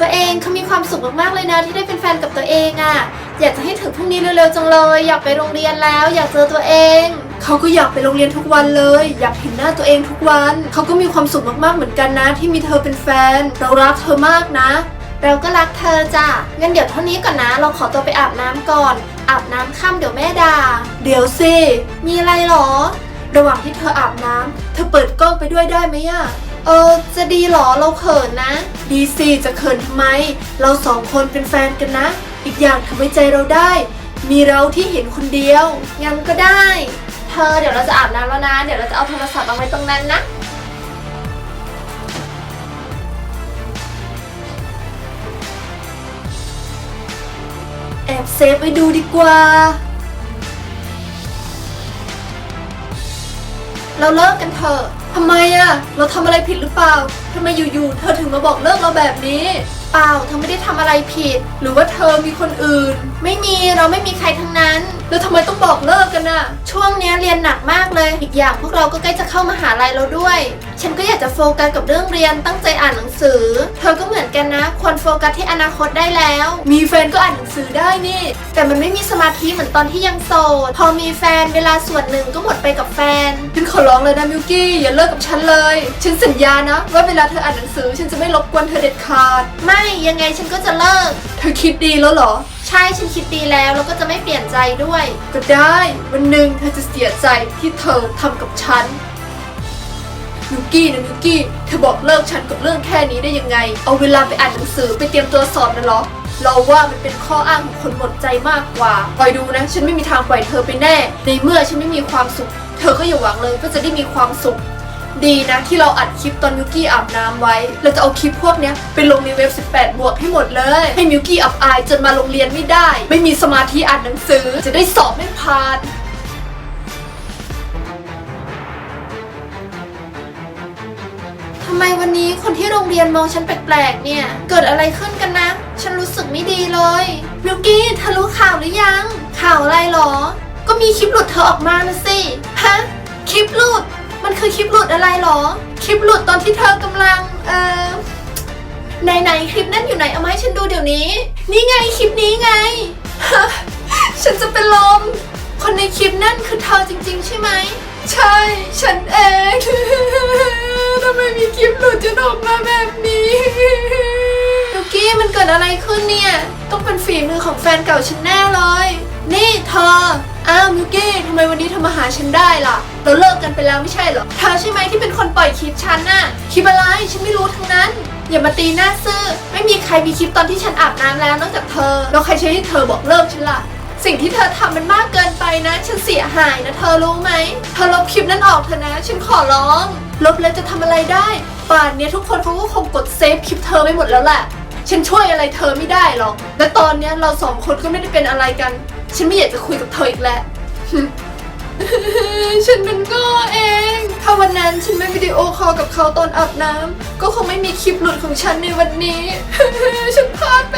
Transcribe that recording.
ตัวเองเขามีความสุขมากๆเลยนะที่ได้เป็นแฟนกับตัวเองอะ่ะ อยากจะให้ถึงพรุ่งนี้เร็วๆจังเลย อยากไปโรงเรียนแล้ว อยากเจอตัวเอง เขาก็อยากไปโรงเรียนทุกวันเลย อยากเห็นหน้าตัวเองทุกวัน เขาก็มีความสุขมากๆเหมือนกันนะ ที่มีเธอเป็นแฟน เรารักเธอมากนะ เราก็รักเธอจ้ะงั้นเดี๋ยวเท่านี้ก่อนนะ เราขอตัวไปอาบน้ำก่อน อาบน้ำค่ำเดี๋ยวแม่ด่าเดี๋ยวสิมีอะไรหรอ ระหว่างที่เธออาบน้ำเธอเปิดกล้องไปด้วยได้ไหมอะ เออ จะดีหรอเราเขินนะ ดีสิจะเขินทำไม เราสองคนเป็นแฟนกันนะ อีกอย่างทำให้ใจเราได้ มีเราที่เห็นคนเดียวงั้นก็ได้ เธอเดี๋ยวเราจะอาบน้ำแล้วนะ เดี๋ยวเราจะเอาโทรศัพท์เอาไว้ตรงนั้นนะแอบเซฟไว้ดูดีกว่า เราเลิกกันเถอะทำไมอะเราทำอะไรผิดหรือเปล่าทำไมอยู่ๆเธอถึงมาบอกเลิกเราแบบนี้ เปล่าเธอไม่ได้ทำอะไรผิด หรือว่าเธอมีคนอื่น ไม่มีเราไม่มีใครทั้งนั้นแล้วทำไมต้องบอกเลิกกันน่ะช่วงเนี้ยเรียนหนักมากเลยอีกอย่างพวกเราก็ใกล้จะเข้ามาหาลัยแล้วด้วย ฉันก็อยากจะโฟกัสกับเรื่องเรียนตั้งใจอ่านหนังสือ เธอก็เหมือนกันนะ ควรโฟกัสที่อนาคตได้แล้ว มีแฟนก็อ่านหนังสือได้นี่ แต่มันไม่มีสมาธิเหมือนตอนที่ยังโสด พอมีแฟนเวลาส่วนหนึ่งก็หมดไปกับแฟน ฉันขอร้องเลยนะมิวกี้อย่าเลิกกับฉันเลย ฉันสัญญานะว่าเวลาเธออ่านหนังสือ ฉันจะไม่รบกวนเธอเด็ดขาด ไม่ยังไงฉันก็จะเลิก เธอคิดดีแล้วเหรอ ใช่ฉันคิดดีแล้วแล้วก็จะไม่เปลี่ยนใจด้วย ก็ได้ วันหนึ่งเธอจะเสียใจที่เธอทำกับฉันมิวกี้นะมิวกี้เธ อบอกเลิกฉันกับเรื่องแค่นี้ได้ยังไง เอาเวลาไปอ่านหนังสือไปเตรียมตัวสอบนะเหรอ เราว่ามันเป็นข้ออ้างของคนหมดใจมากกว่าคอยดูนะ ฉันไม่มีทางปล่อยเธอไปแน่ ในเมื่อฉันไม่มีความสุข เธอก็อย่าหวังเลยว่าจะได้มีความสุข ดีนะที่เราอัดคลิปตอนมิวกี้อาบน้ำไว้ เราจะเอาคลิปพวกเนี้ยไปลงในเว็บ 18 บวกให้หมดเลย ให้มิวกี้อับอายจนมาโรงเรียนไม่ได้ ไม่มีสมาธิอ่านหนังสือ จะได้สอบไม่ผ่าน ไมวันนี้คนที่โรงเรียนมองฉันแปลกๆเนี่ย เกิดอะไรขึ้นกันนะ ฉันรู้สึกไม่ดีเลยมิวกี้เธอรู้ข่าวหรือยัง ข่าวอะไรหรอ ก็มีคลิปหลุดเธอออกมานะสิ ฮะ คลิปหลุด มันคือคลิปหลุดอะไรหรอ คลิปหลุดตอนที่เธอกำลัง เอ่อไหนไหนๆคลิปนั่นอยู่ไหนเอามาให้ฉันดูเดี๋ยวนี้ นี่ไงคลิปนี้ไง ฉันจะเป็นลม คนในคลิปนั่นคือเธอจริง ๆ ใช่ไหม ใช่ ฉันเอง ไมมีคลิปหลุดจะออกมาแบบนี้ลูกี้มันเกิดอะไรขึ้นเนี่ย ต้องเป็นฝีมือของแฟนเก่าฉันแน่เลย นี่เธอ อ้าวมิวกี้ทำไมวันนี้เธอมาหาฉันได้ล่ะ เราเลิกกันไปแล้วไม่ใช่เหรอ เธอใช่ไหมที่เป็นคนปล่อยคลิปฉันน่ะ คลิปอะไรฉันไม่รู้ทั้งนั้น อย่ามาตีหน้าซื่อ ไม่มีใครมีคลิปตอนที่ฉันอาบน้ำแล้วนอกจากเธอ แล้วใครใช้ให้เธอบอกเลิกฉันล่ะสิ่งที่เธอทำมันมากเกินไปนะ ฉันเสียหายนะ เธอรู้ไหม เธอลบคลิปนั้นออกเถอะนะ ฉันขอร้อง ลบแล้วจะทำอะไรได้ ป่านเนี้ยทุกคนเขาก็คงกดเซฟคลิปเธอไปหมดแล้วแหละ ฉันช่วยอะไรเธอไม่ได้หรอก และตอนนี้เราสองคนก็ไม่ได้เป็นอะไรกัน ฉันไม่อยากจะคุยกับเธออีกแล้ว ฉันเป็นก็เอง ถ้าวันนั้นฉันไม่วิดีโอคอลกับเขาตอนอาบน้ำก็คงไม่มีคลิปหลุดของฉันในวันนี้ ฉันพลาดไป